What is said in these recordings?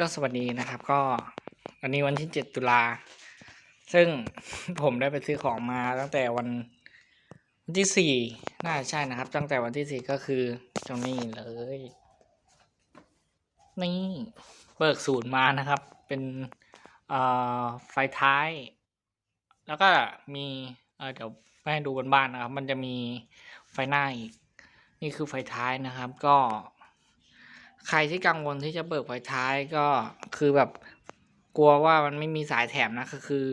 ก็สวัสดีนะครับ ก็วันนี้วันที่เจ็ดตุลา ซึ่งผมได้ไปซื้อของมาตั้งแต่วันวันที่สี่น่าจะใช่นะครับ ตั้งแต่วันที่สี่ก็คือตรงนี้เลย นี่เบิกศูนย์มานะครับ เป็นเอ่อไฟท้าย แล้วก็มีเออเดี๋ยวไปให้ดูบนบ้านนะครับ มันจะมีไฟหน้าอีก นี่คือไฟท้ายนะครับ ก็ ใครที่กังวลที่จะเบิกไฟท้ายก็คือแบบกลัวว่ามันไม่มีสายแถมนะก็คือ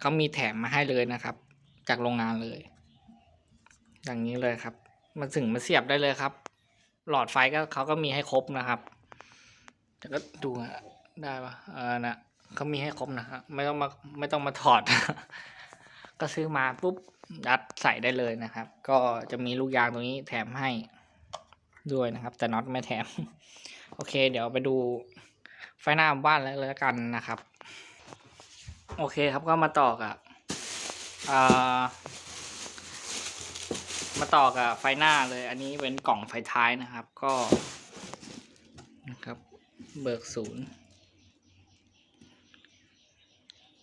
เขามีแถมมาให้เลยนะครับ จากโรงงานเลย อย่างนี้เลยครับมาถึงมาเสียบได้เลยครับ หลอดไฟก็เขาก็มีให้ครบนะครับแต่ก็ดูได้ปะเออนะเขามีให้ครบนะครับไม่ต้องมาไม่ต้องมาถอด ก็ซื้อมาปุ๊บยัดใส่ได้เลยนะครับ ก็จะมีลูกยางตรงนี้แถมให้ ด้วยนะครับ แต่น็อตไม่แถม โอเค เดี๋ยวไปดูไฟหน้าบ้านแล้วแล้วกันนะครับ โอเคครับก็มาต่อกับมาต่อกับไฟหน้าเลย อันนี้เป็นกล่องไฟท้ายนะครับก็นะครับ เบิกศูนย์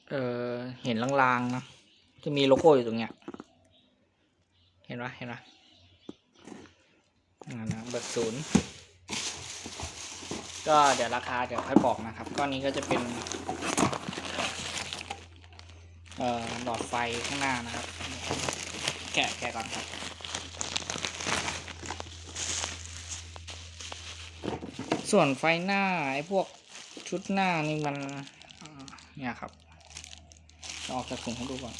เออเห็นลางๆนะจะมีโลโก้อยู่ตรงเนี้ย เห็นปะเห็นปะอ่า นะเบิกศูนย์ก็เดี๋ยวราคาเดี๋ยวค่อยบอกนะครับ ก้อนนี้ก็จะเป็นเอ่อหลอดไฟข้างหน้านะครับ แกะแกะก่อนครับส่วนไฟหน้าไอ้พวกชุดหน้านี่มันเนี่ยครับอออกจากถุงให้ดูก่อน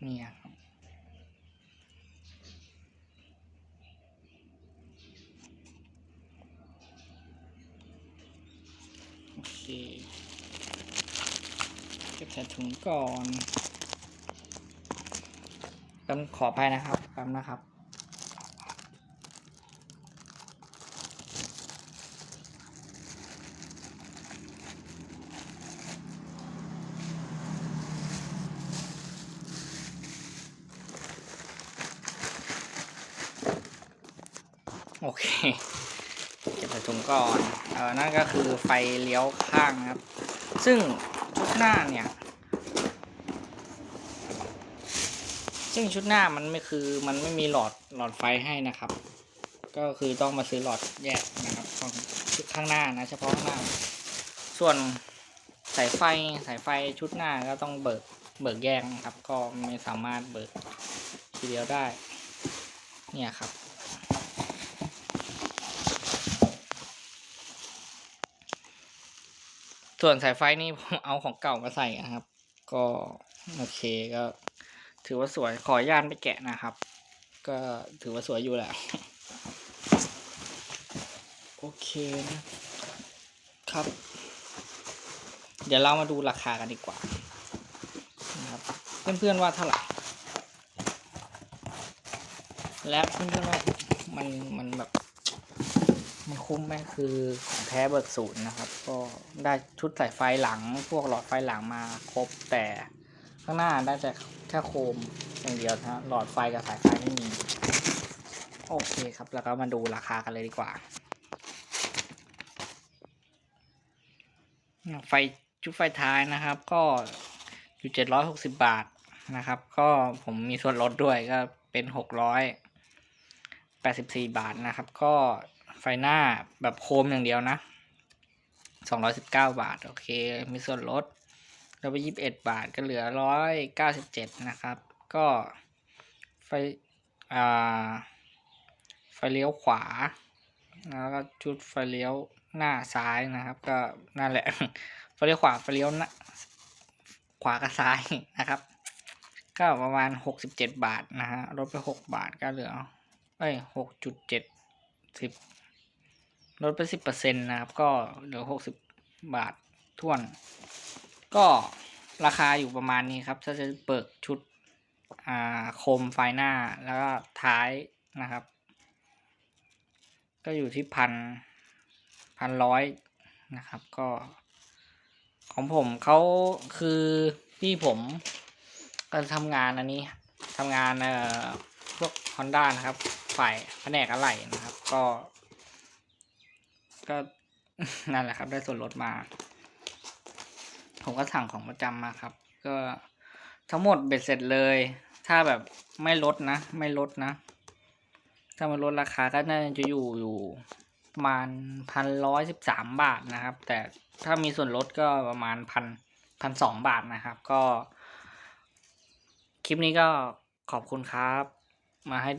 เนี่ยครับ โอเค เก็บถุงก่อนแป๊บขออภัยนะครับแป๊บนะครับ โอเค เก็บใส่ถุงก่อน เออนั่นก็คือไฟเลี้ยวข้างนะครับ ซึ่งชุดหน้าเนี่ย ซึ่งชุดหน้ามันไม่คือมันไม่มีหลอดหลอดไฟให้นะครับ ก็คือต้องมาซื้อหลอดแยกนะครับของชุดข้างหน้านะเฉพาะข้างหน้า ส่วนสายไฟสายไฟชุดหน้าก็ต้องเบิกเบิกแยกนะครับ ก็ไม่สามารถเบิกทีเดียวได้ เนี่ยครับส่วนสายไฟนี่ผมเอาของเก่ามาใส่นะครับ ก็โอเคก็ ถือว่าสวยขออนุญาตไปแกะนะครับ ก็ถือว่าสวยอยู่แหละโอเคนะครับ เดี๋ยวเรามาดูราคากันดีกว่านะครับเพื่อนๆว่าเท่าไหร่และเพื่อนๆว่ามันมันแบบมันคุ้มไหมคือของแท้เบิกศูนย์นะครับ ก็ได้ชุดสายไฟหลัง พวกหลอดไฟหลังมาครบแต่ ข้างหน้าได้แต่แค่โคมอย่างเดียวนะฮะหลอดไฟกับสายไฟไม่มีโอเคครับ แล้วก็มาดูราคากันเลยดีกว่า ไฟชุดไฟท้ายนะครับ ก็อยู่เจ็ดร้อยหกสิบาทนะครับ ก็ผมมีส่วนลดด้วยก็เป็นหกร้อยแปดสิบสี่บาทนะครับ ก็ไฟหน้าแบบโคมอย่างเดียวนะสองร้อยสิบเก้าบาท โอเค มีส่วนลด เราไปยี่สิบเอ็ดบาทก็เหลือร้อยเก้าสิบเจ็ดนะครับ ก็ไฟอ่าไฟเลี้ยวขวา แล้วก็ชุดไฟเลี้ยวหน้าซ้ายนะครับ ก็นั่นแหละไฟเลี้ยวขวาไฟเลี้ยวหน้าขวากับซ้ายนะครับ ก็ประมาณหกสิบเจ็ดบาทนะฮะลดไปหกบาทก็เหลือเอ้ยหกจุดเจ็ดสิบลดไปสิบเปอร์เซ็นต์นะครับ ก็เหลือหกสิบบาทท่วน ก็ราคาอยู่ประมาณนี้ครับ ถ้าจะเปิดชุดอ่าโคมไฟหน้าแล้วก็ท้ายนะครับ ก็อยู่ที่พันพันร้อยนะครับ ก็ ของผมเขาคือพี่ผมก็ทำงานอันนี้ทำงานเอ่อพวก Honda นะครับ ฝ่ายแผนกอะไหล่นะครับ ก็ ก็นั่นแหละครับ ได้ส่วนลดมา ผมก็สั่งของประจำมาครับ ก็ทั้งหมดเบ็ดเสร็จเลย ถ้าแบบไม่ลดนะ ไม่ลดนะ ถ้ามันลดราคาก็น่าจะอยู่อยู่ประมาณพันร้อยสิบสามบาทนะครับ แต่ถ้ามีส่วนลดก็ประมาณพันพันสองบาทนะครับ ก็ คลิปนี้ก็ขอบคุณครับ มาให้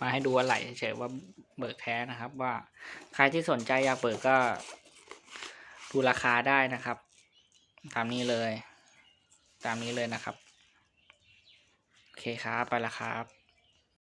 มาให้ดูอะไรเฉยๆว่าเบิกแท้นะครับ ว่าใครที่สนใจอยากเบิกก็ดูราคาได้นะครับ ตามนี้เลย ตามนี้เลยนะครับ โอเคครับ ไปละครับ